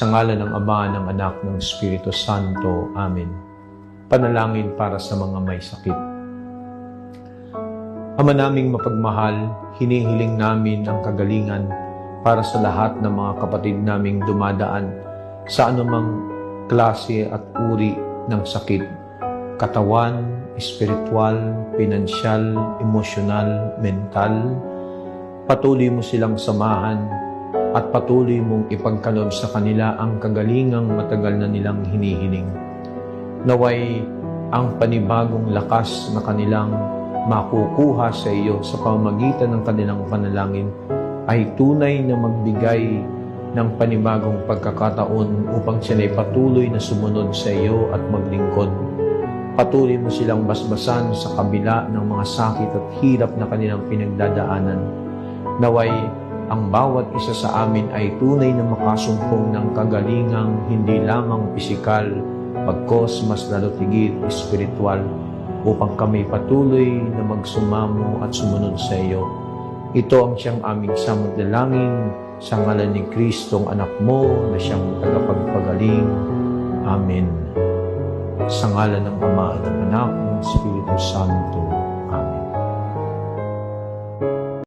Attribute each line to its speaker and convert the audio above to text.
Speaker 1: Sa ngala ng Ama, ng Anak, ng Espiritu Santo. Amen. Panalangin para sa mga may sakit. Ama naming mapagmahal, hinihiling namin ang kagalingan para sa lahat ng mga kapatid naming dumadaan sa anumang klase at uri ng sakit. Katawan, espiritual, pinansyal, emosyonal, mental. Patuloy mo silang samahan at patuloy mong ipagkaloob sa kanila ang kagalingang matagal na nilang hinihiling. Naway ang panibagong lakas na kanilang makukuha sa iyo sa pamamagitan ng kanilang panalangin ay tunay na magbigay ng panibagong pagkakataon upang sila ay patuloy na sumunod sa iyo at maglingkod. Patuloy mo silang basbasan sa kabila ng mga sakit at hirap na kanilang pinagdadaanan. Naway ang bawat isa sa amin ay tunay na makasumpong ng kagalingang hindi lamang pisikal, pagkos mas lalo tigit espiritual upang kami patuloy na magsumamo at sumunod sa iyo. Ito ang siyang aming samadalangin sa ngalan ni Kristong anak mo na siyang tagapagpagaling. Amen. Sa ngalan ng Ama at ng Anak ng Espiritu Santo.